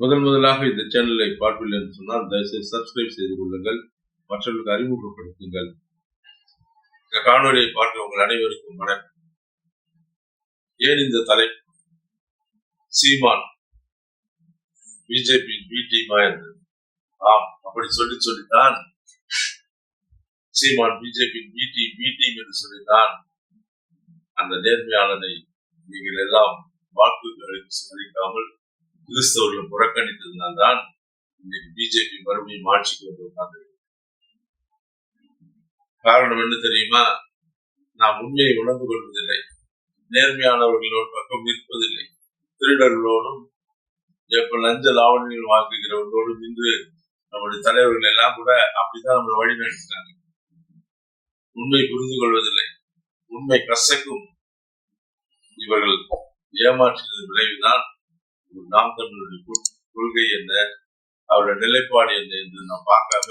முதன் முதலாக இந்த சேனலை பார்க்கவில்லை என்று சொன்னால் தயவுசெய்து சப்ஸ்கிரைப் செய்து கொள்ளுங்கள். மற்றவர்களுக்கு அறிமுகப்படுத்துங்கள். இந்த காணொலியை பார்க்க உங்கள் அனைவருக்கும் வணக்கம். ஏன் இந்த தலைப்பு? சீமான் பிஜேபி பி டீமா இருந்தது ஆம் அப்படி சொல்லி சொல்லித்தான். Seeman BJP B team B team என்று சொல்லித்தான். அந்த நேர்மையாளனை நீங்கள் எல்லாம் வாக்குகளுக்கு அளிக்காமல் கிறிஸ்தவர்களை புறக்கணித்ததினால்தான் இன்னைக்கு பிஜேபி மறுபடியும் ஆட்சிக்கு வந்து உட்கார்ந்து காரணம் என்ன தெரியுமா? நாம் உண்மையை உணர்ந்து கொள்வதில்லை. நேர்மையானவர்களோடு பக்கம் நிற்பதில்லை. திருடர்களோடும் எப்ப லஞ்ச லாவணிகள் வாங்குகிறவர்களோடும் நின்று நம்முடைய தலைவர்கள் எல்லாம் கூட அப்படிதான் நம்மளை வழி நடத்துறாங்க உண்மை புரிந்து கொள்வதில்லை. உண்மை கசக்கும் இவர்கள் ஏமாற்றியது விளைவுதான் நாம் தமிழருடைய கொள்கை என்ன? அவருடைய நிலைப்பாடு என்ன என்று நாம் பார்க்காம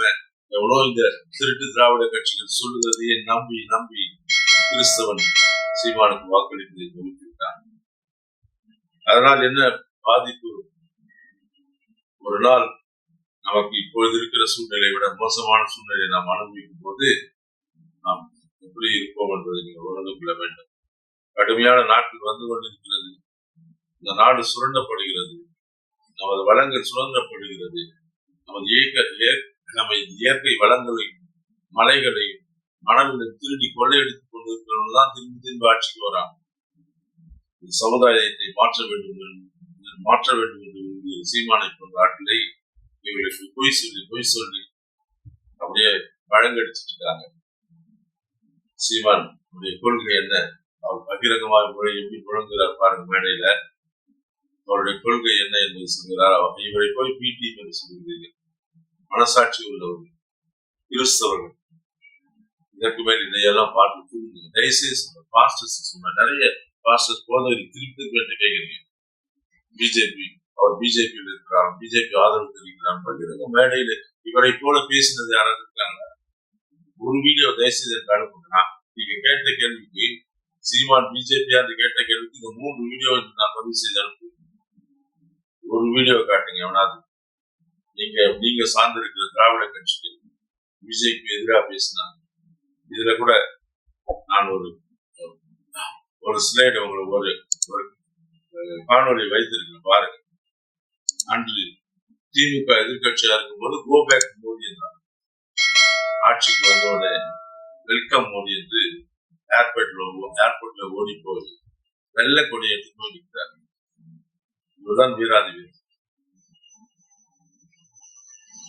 எவ்வளோ இந்த திருட்டு திராவிட கட்சிகள் சொல்லுகிறதையே நம்பி நம்பி கிறிஸ்தவன் சீமானுக்கு வாக்களிப்பதை நிறுத்திவிட்டான் அதனால் என்ன பாதிப்பு? ஒரு நாள் நமக்கு இப்பொழுது இருக்கிற சூழ்நிலை விட மோசமான சூழ்நிலை நாம் அனுபவிக்கும் போது நாம் எப்படி இருப்போம் என்பதை நீங்கள் உணர்ந்து கொள்ள வேண்டும். கடுமையான நாட்கள் வந்து கொண்டிருக்கிறது. நாடு சுரண்டப்படுகிறது. நமது வளங்கள் சுரண்டப்படுகிறது. நமது இயக்க இயற்- நமது இயற்கை வளங்களையும் மலைகளையும் மணல்களை திருடி கொள்ளையடித்துக் கொண்டிருக்கிறவங்க தான் திரும்பி திரும்பி ஆட்சிக்கு வராங்க. சமுதாயத்தை மாற்ற வேண்டும் என்று மாற்ற வேண்டும் என்று விரும்பிய சீமானை போன்ற ஆட்களை இவர்களுக்கு பொய் சொல்லி பொய் சொல்லி அப்படியே வழங்கடிச்சிட்டு இருக்காங்க. சீமான் கொள்கை என்ன? அவர் பகிரங்கமாக முறை எப்படி முழங்குகிறார் பாருங்க மேடையில. அவருடைய கொள்கை என்ன என்பது சொல்கிறார். அவர் இவரை போய் பிடி என்று சொல்கிறீர்கள். மனசாட்சி உள்ளவர்கள் கிறிஸ்தவர்கள். இதற்கு மேல் இதையெல்லாம் பார்த்து புரிஞ்சுங்க தயவுசெய்து பாஸ்டர்ஸ் சொன்ன நிறைய பாஸ்டர்ஸ் போதவரி திருப்பி திருப்பி என்று கேட்கிறீங்க பிஜேபி அவர் பிஜேபியில் இருக்கிறார். பிஜேபி ஆதரவு தெரிவிக்கிறார். மேடையில் மேடையில இவரை போல பேசினது யாராவது இருக்காங்க ஒரு வீடியோ தயவுசெய்து எனக்கு அனுப்புங்க நீங்க கேட்ட கேள்விக்கு சீமான் பிஜேபியா கேட்ட கேள்விக்கு இந்த மூன்று வீடியோ நான் பதிவு செய்து அனுப்புகிறேன் ஒரு வீடியோ காட்டுங்க எவனாவது நீங்க நீங்க சார்ந்திருக்கிற திராவிட கட்சிக்கு விஜய்க்கு எதிராக பேசினாங்க. இதுல கூட நான் ஒரு ஒரு ஸ்லைடு உங்களுக்கு ஒரு ஒரு அஹ், வைத்திருக்கேன் பாருங்க. அன்று திமுக எதிர்க்கட்சியா இருக்கும்போது கோபேக் மோடி என்றார் ஆட்சிக்கு வந்தோட வெல்கம் மோடி என்று ஏர்போர்ட்ல ஏர்போர்ட்ல ஓடி போய் வெள்ளை கொடி எடுத்து போயிருக்கிறார் இதுதான் வீராதி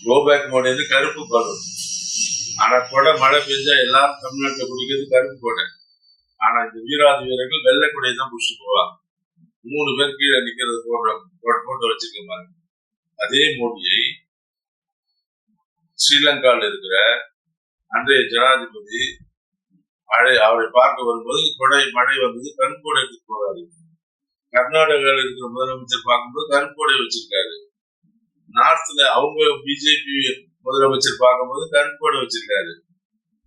கோபேக் மோடி வந்து கருப்பு பருவம் ஆனா கொடை மழை பெஞ்சா எல்லாரும் தமிழ்நாட்டுல குடிக்கிறது கருப்பு கொடை. ஆனா இந்த வீராதி வீரர்கள் வெள்ளை கொடையை தான் புடிச்சு போவாங்க மூணு பேர் கீழே நிக்கிறது போடுற போட்டோ வச்சிருக்க மாதிரி அதே மோடியை ஸ்ரீலங்காவில் இருக்கிற அன்றைய ஜனாதிபதி மழை அவரை பார்க்க வரும்போது கொடை மழை வந்தது கருங்கோடை எடுத்து போறாரு கர்நாடகாவில் இருக்கிற முதலமைச்சர் பார்க்கும்போது கருங்கோடை வச்சிருக்காரு. நார்த்ல அவங்க பிஜேபி முதலமைச்சர் பார்க்கும்போது கருங்கோடை வச்சிருக்காரு.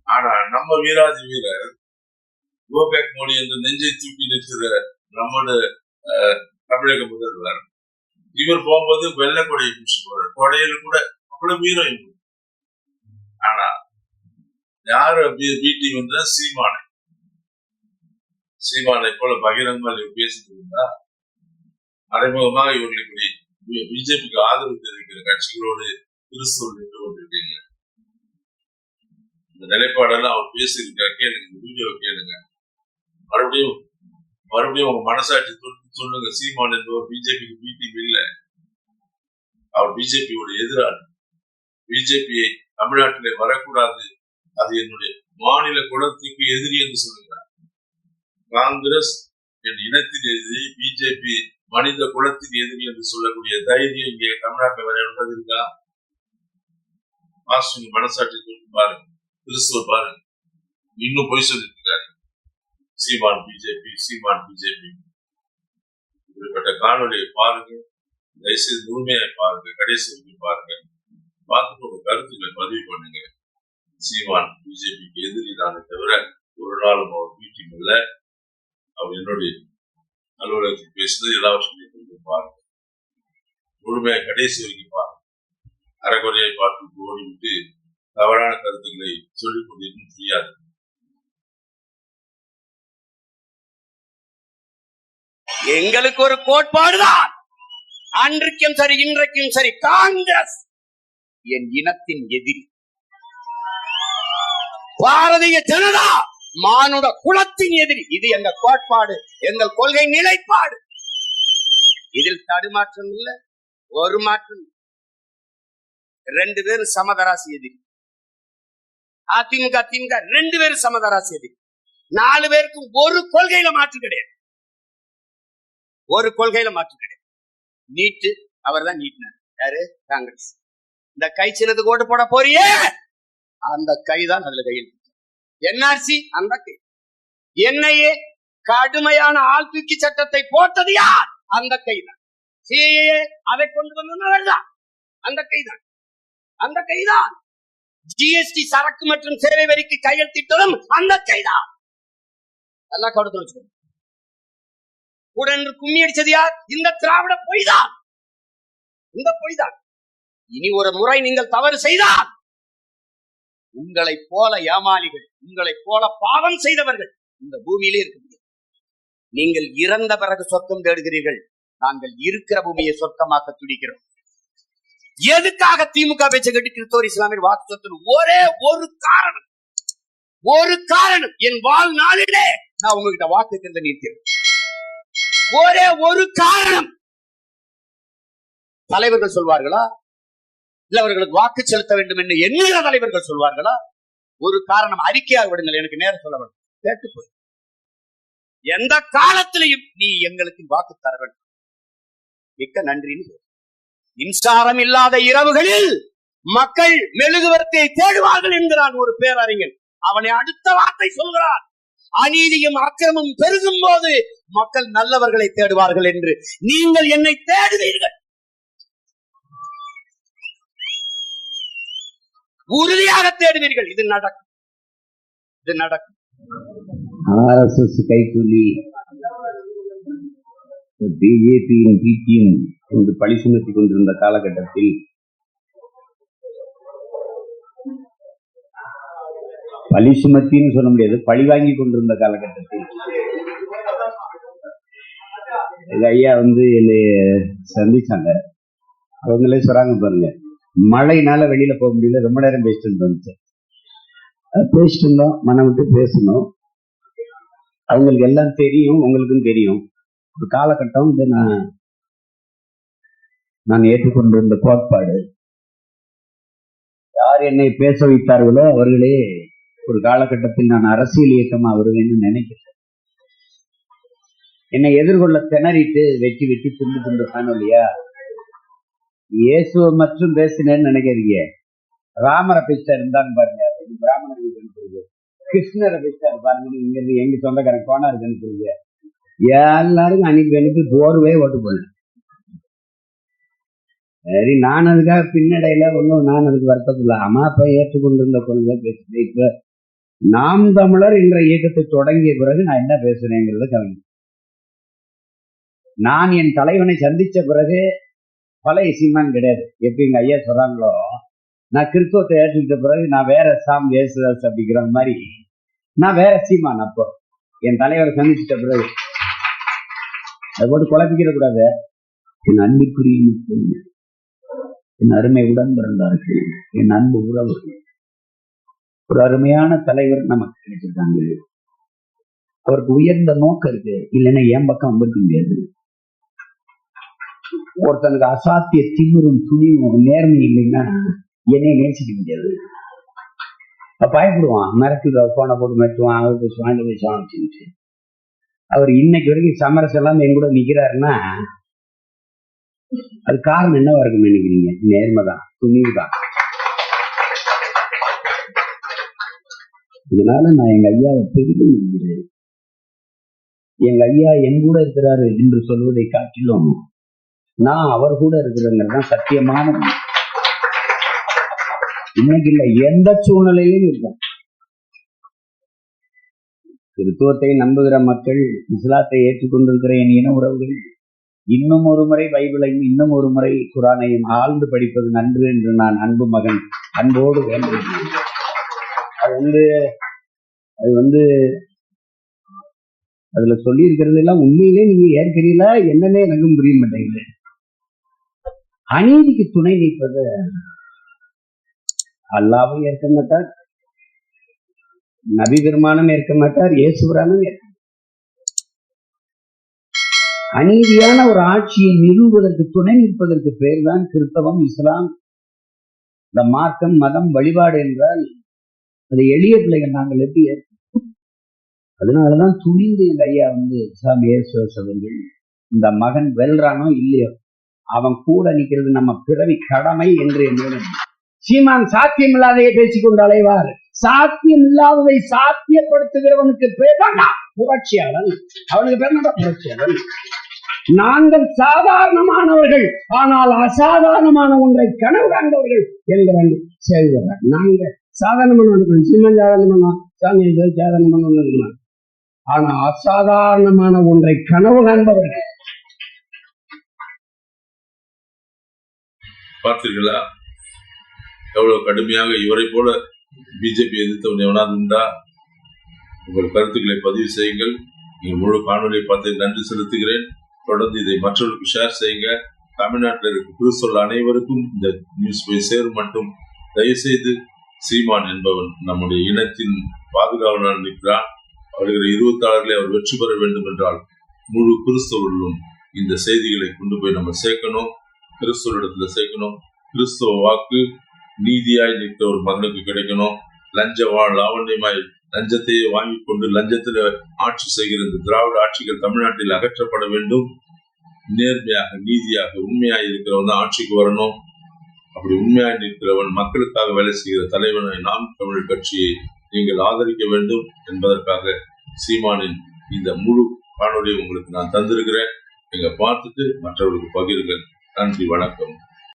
ஆனா நம்ம வீராதி வீரர் கோபேக் மோடி என்று நெஞ்சை தூக்கி நிற்கிற நம்மோட அஹ், தமிழக முதல்வர் இவர் போகும்போது வெள்ளை கொடையை பிடிச்சு போறாரு. கொடையில கூட அவ்வளவு வீரம் ஆனா யாரு பீட்டி வந்தா சீமானை? சீமானை போல பகிரங்கமாக இவர் பேசிட்டு இருந்தா மறைமுகமாக இவர்களுக்கு பிஜேபிக்கு ஆதரவு தெரிவிக்கிற கட்சிகளோடு கிறிஸ்தவர்கள் நின்று கொண்டிருக்கீங்க. இந்த நிலைப்பாடெல்லாம் அவர் பேசியிருக்காரு. கேளுங்க இந்த கேளுங்க. மறுபடியும் மறுபடியும் உங்க மனசாட்சி தொட்டு சொல்லுங்க சீமான் என்பவர் பிஜேபிக்கு மீட்டிங் இல்லை. அவர் பிஜேபியோட எதிராளி. பிஜேபியை தமிழ்நாட்டிலே வரக்கூடாது. அது என்னுடைய மாநில குலத்துக்கு எதிரி என்று சொல்லுங்க காங்கிரஸ் என் இனத்தின் எதிரி பிஜேபி மனித குலத்தின் எதிரி என்று சொல்லக்கூடிய தைரியம் இங்கே தமிழ்நாட்டில் வரை என்பது இருக்கா மனசாட்சி தொட்டு பாருங்க. கிறிஸ்துவ பாருங்க. இன்னும் பொய் சொல்லிட்டு இருக்காரு சீமான் பிஜேபி சீமான் பிஜேபி. இப்படிப்பட்ட காணொலியை பாருங்க. தயவுசெய்து உண்மையை பாருங்க. கடைசி வரைக்கும் பாருங்க. பார்த்துட்டு உங்க கருத்துக்களை பதிவு பண்ணுங்க. சீமான் பிஜேபிக்கு எதிரி தானே தவிர ஒரு நாளும் அவர் மீட்டிங் இல்லை. அவர் என்னுடைய அலுவலகத்தில் பேசுனது எல்லாவற்றையும் கொண்டு பாருங்கள் முழுமையாக கடைசி வரைக்கும் பாருங்கள் அறகுறையை பார்த்து ஓடிவிட்டு தவறான கருத்துக்களை சொல்லிக் கொண்டிருக்கும் செய்யாது எங்களுக்கு ஒரு கோட்பாடுதான் அன்றைக்கும் சரி இன்றைக்கும் சரி காங்கிரஸ் என் இனத்தின் எதிரி. பாரதிய ஜனதா! மானுட குலத்தின் எதிரி. இது எங்க கோட்பாடு எங்கள் கொள்கை நிலைப்பாடு. இதில் தடுமாற்றம் இல்ல ஒரு மாற்றம் ரெண்டு பேரும் சமதராசி எதிரி. அதிமுக திமுக ரெண்டு பேரும் சமதராசி எதிரி. நாலு பேருக்கும் ஒரு கொள்கையில மாற்று கிடையாது. ஒரு கொள்கையில மாற்று கிடையாது. நீட்டு அவர் தான் நீட்டினார். யாரு? காங்கிரஸ். இந்த கை சின்னத்துக்கு ஓட்டு போட போறியே? அந்த கை தான் அதுல கையில் என்ஆர்சி அந்த கை. என்னையே கடுமையான ஆள் தூக்கி சட்டத்தை போட்டது யார்? அந்த கைதான். சிஏஏ அதை கொண்டு வந்தவர் தான். அந்த கைதான். அந்த கைதான். ஜிஎஸ்டி சரக்கு மற்றும் சேவை வரிக்கு கையெழுத்திட்டதும் அந்த கைதான். எல்லாம் கடுத்து வச்சுக்கணும் உடன் கும்மி அடிச்சது யார்? இந்த திராவிட பொய்தான். இந்த பொய்தான். இனி ஒரு முறை நீங்கள் தவறு செய்தால் உங்களை போல ஏமாளிகள் உங்களை போல பாவம் செய்தவர்கள் இந்த பூமியிலே இருக்க நீங்கள் இறந்த பிறகு சொர்க்கம் தேடுகிறீர்கள். நாங்கள் இருக்கிற பூமியை சொர்க்கமாக்க துடிக்கிறோம். எதுக்காக திமுக பேச்சை கட்டி கிறிஸ்தவர் இஸ்லாமியர் வாக்கு சொத்து ஒரே ஒரு காரணம். ஒரு காரணம். என் வாழ்நாளிலே நான் உங்ககிட்ட வாக்கு தந்து நிற்கிறேன். ஒரே ஒரு காரணம். தலைவர்கள் சொல்வார்களா? இல்ல அவர்களுக்கு வாக்கு செலுத்த வேண்டும் என்று எண்ணுகிற தலைவர்கள் சொல்வார்களா? ஒரு காரணம் அறிக்கையாக விடுங்கள் எனக்கு நேரம் சொல்ல வேண்டும் கேட்டு போய் எந்த காலத்திலையும் நீ எங்களுக்கு வாக்கு தர வேண்டும். மிக்க நன்றின்னு மின்சாரம் இல்லாத இரவுகளில் மக்கள் மெழுகுவர்த்தியை தேடுவார்கள் என்கிறான் ஒரு பேரறிஞன். அவனை அடுத்த வார்த்தை சொல்கிறான். அநீதியும் அக்கிரமும் பெருகும் போது மக்கள் நல்லவர்களை தேடுவார்கள் என்று நீங்கள் என்னை தேடுவீர்கள். உறுதியாக தேடுவீர்கள். இது நடக்கும். இது நடக்கும். ஆர்எஸ்எஸ் கைக்கூலி பிஜேபியின் பிடியும் என்று பழி சுமத்தி கொண்டிருந்த காலகட்டத்தில் பழி சுமத்தின்னு சொல்ல முடியாது பழி வாங்கி கொண்டிருந்த காலகட்டத்தில். எங்க ஐயா வந்து என்னை சந்திச்சாங்க. அவங்களே சொல்றாங்க பாருங்க மழைனால வெளியில போக முடியல. ரொம்ப நேரம் பேசிட்டு இருந்தோம் பேசிட்டு இருந்தோம். மனம் விட்டு பேசணும் அவங்களுக்கு எல்லாம் தெரியும். உங்களுக்கும் தெரியும். ஒரு காலகட்டம் இது நான் நான் ஏற்றுக்கொண்டிருந்த கோட்பாடு. யார் என்னை பேச வைத்தார்களோ அவர்களே ஒரு காலகட்டத்தில் நான் அரசியல் இயக்கமா வருவேன்னு நினைக்கிறேன். என்னை எதிர்கொள்ள திணறிட்டு வெட்டி வெட்டி துண்டு துண்டு காணொலியா இயேசுவை மற்றும் பேசினேன்னு நினைக்கிறீங்க ராமரை பேசிட்டா இருந்தான்னு பாருங்க. இது பிராமணர் வீட்டு கிருஷ்ணரை பேசிட்டாரு பாருங்க. இங்க இருந்து எங்க சொந்தக்காரன் கோனாருக்கு அனுப்புறீங்க எல்லாரும் அன்னைக்கு எனக்கு போர்வே ஓட்டு போனேன். சரி நான் அதுக்காக பின்னடையில ஒன்றும் நான் அதுக்கு வருத்தப்படல அம்மா அப்பா ஏற்றுக்கொண்டிருந்த கொள்கை பேசுறேன். இப்ப நாம் தமிழர் என்ற இயக்கத்தை தொடங்கிய பிறகு நான் என்ன பேசுறேங்கிறத கவனி நான் என் தலைவனை சந்திச்ச பிறகு பழைய சீமான் கிடையாது. எப்படி எங்க ஐயா சொல்றாங்களோ நான் கிறிஸ்துவத்தை ஏற்றுக்கிட்ட பிறகு நான் வேற சாம் ஏசுதாஸ் அப்படிங்கிற மாதிரி நான் வேற சீமான் அப்போ என் தலைவரை சந்திச்சிட்ட பிறகு. அதை போட்டு குழப்பிக்கிற கூடாது. என் அன்புக்குரிய மக்கள் என் அருமை உடன் பிறந்தார்கள் என் அன்பு உறவு ஒரு அருமையான தலைவர் நமக்கு கிடைச்சிருக்காங்க. அவருக்கு உயர்ந்த நோக்கம் இருக்கு. இல்லைன்னா என் பக்கம் வந்திருக்க முடியாது. ஒருத்தனுக்கு அசாத்திய திமிரும் துணிவும் நேர்மை இல்லைன்னா என்னைய நேசிக்க முடியாது. பயப்படுவான். மிரட்டு போனை போட்டு மிரட்டுவான். அவர் பேசுவான் இந்த பேசுவான் அப்படின்ட்டு அவர் இன்னைக்கு வரைக்கும் சமரசம் எல்லாம் என் கூட நிக்கிறாருன்னா அது காரணம் என்னவா இருக்கும் நினைக்கிறீங்க? நேர்மைதான் துணிவு தான். இதனால நான் எங்க ஐயாவை பெரிதும் நம்புகிறேன் எங்க ஐயா என் கூட இருக்கிறாரு என்று சொல்வதை காட்டிலும் நான் அவர் கூட இருக்கிறேங்கிறது தான் சத்தியமான இன்னைக்கு இல்ல எந்த சூழ்நிலையிலும் இருக்கும் கிறித்துவத்தை நம்புகிற மக்கள் இஸ்லாத்தை ஏற்றுக்கொண்டிருக்கிற என் இன உறவுகள் இன்னும் ஒரு முறை பைபிளையும் இன்னும் ஒரு முறை குரானையும் ஆழ்ந்து படிப்பது நன்று என்று நான் அன்பு மகன் அன்போடு வேண்டுகிறேன் அது வந்து அது வந்து அதுல சொல்லி இருக்கிறது எல்லாம் உண்மையிலே நீங்க ஏற்கிறீங்களா என்னன்னே எனக்கும் புரிய மாட்டேங்குது. அநீதிக்கு துணை நிற்பது அல்லாவும் ஏற்க மாட்டார். நபி பெருமானும் ஏற்க மாட்டார். இயேசுபுரானும் ஏற்க அநீதியான ஒரு ஆட்சியை நிறுவுவதற்கு துணை நிற்பதற்கு பேர் தான் கிறிஸ்தவம் இஸ்லாம். இந்த மார்க்கம் மதம் வழிபாடு என்றால் அது எளிய பிள்ளைகள் நாங்கள் எப்படி ஏற்க அதனாலதான் துணிந்து எங்க ஐயா வந்து சாமி இயேசுதாஸ் அவர்கள் இந்த மகன் வெல்றானோ இல்லையோ? அவன் கூட நிக்கிறது நம்ம பிறவி கடமை என்று என்னுடன் சீமான் சாத்தியம் இல்லாதையே பேசிக் கொண்டு அலைவார். சாத்தியம் இல்லாததை சாத்தியப்படுத்துகிறவனுக்கு பேர் தான் புரட்சியாளன். அவனுக்கு பேர் தான் புரட்சியாளன்? நாங்கள் சாதாரணமானவர்கள் ஆனால் அசாதாரணமான ஒன்றை கனவு காண்பவர்கள் என்கிறாங்க செய்கிறார் நாங்க சாதாரணமான சீமன் சாதாரணமான சாமி சாதாரணமான ஆனா அசாதாரணமான ஒன்றை கனவு காண்பவர்கள் பார்த்தீர்களா எவ்வளவு கடுமையாக இவரை போல பிஜேபி எதிர்த்தவன் எவனாவது உண்டா? உங்கள் கருத்துக்களை பதிவு செய்யுங்கள். நீங்கள் முழு காணொலியை பார்த்து நன்றி செலுத்துகிறேன். தொடர்ந்து இதை மற்றவர்களுக்கு ஷேர் செய்யுங்க. தமிழ்நாட்டில் இருக்கும் கிறிஸ்தவர்கள் அனைவருக்கும் இந்த நியூஸ் போய் சேரும் மட்டும். தயவுசெய்து சீமான் என்பவன் நம்முடைய இனத்தின் பாதுகாவலர் நிற்கிறான். வருகிற இருபத்தாளர்களை அவர் வெற்றி பெற வேண்டும் என்றால் முழு கிறிஸ்தவர்களும் இந்த செய்திகளை கொண்டு போய் நம்ம சேர்க்கணும். கிறிஸ்தவரிடத்துல சேர்க்கணும். கிறிஸ்துவ வாக்கு நீதியாய் நிற்கிற ஒரு மகனுக்கு கிடைக்கணும். லஞ்ச வாழ் லாவண்யமாய் லஞ்சத்தையே வாங்கி கொண்டு லஞ்சத்துல ஆட்சி செய்கிற இந்த திராவிட ஆட்சிகள் தமிழ்நாட்டில் அகற்றப்பட வேண்டும். நேர்மையாக நீதியாக உண்மையாக இருக்கிறவன் தான் ஆட்சிக்கு வரணும். அப்படி உண்மையாக நிற்கிறவன் மக்களுக்காக வேலை செய்கிற தலைவனை நாம் தமிழ் கட்சியை நீங்கள் ஆதரிக்க வேண்டும் என்பதற்காக சீமானின் இந்த முழு காணொலியை உங்களுக்கு நான் தந்திருக்கிறேன். நீங்க பார்த்துட்டு மற்றவர்களுக்கு பகிருங்கள். நன்றி வணக்கம்.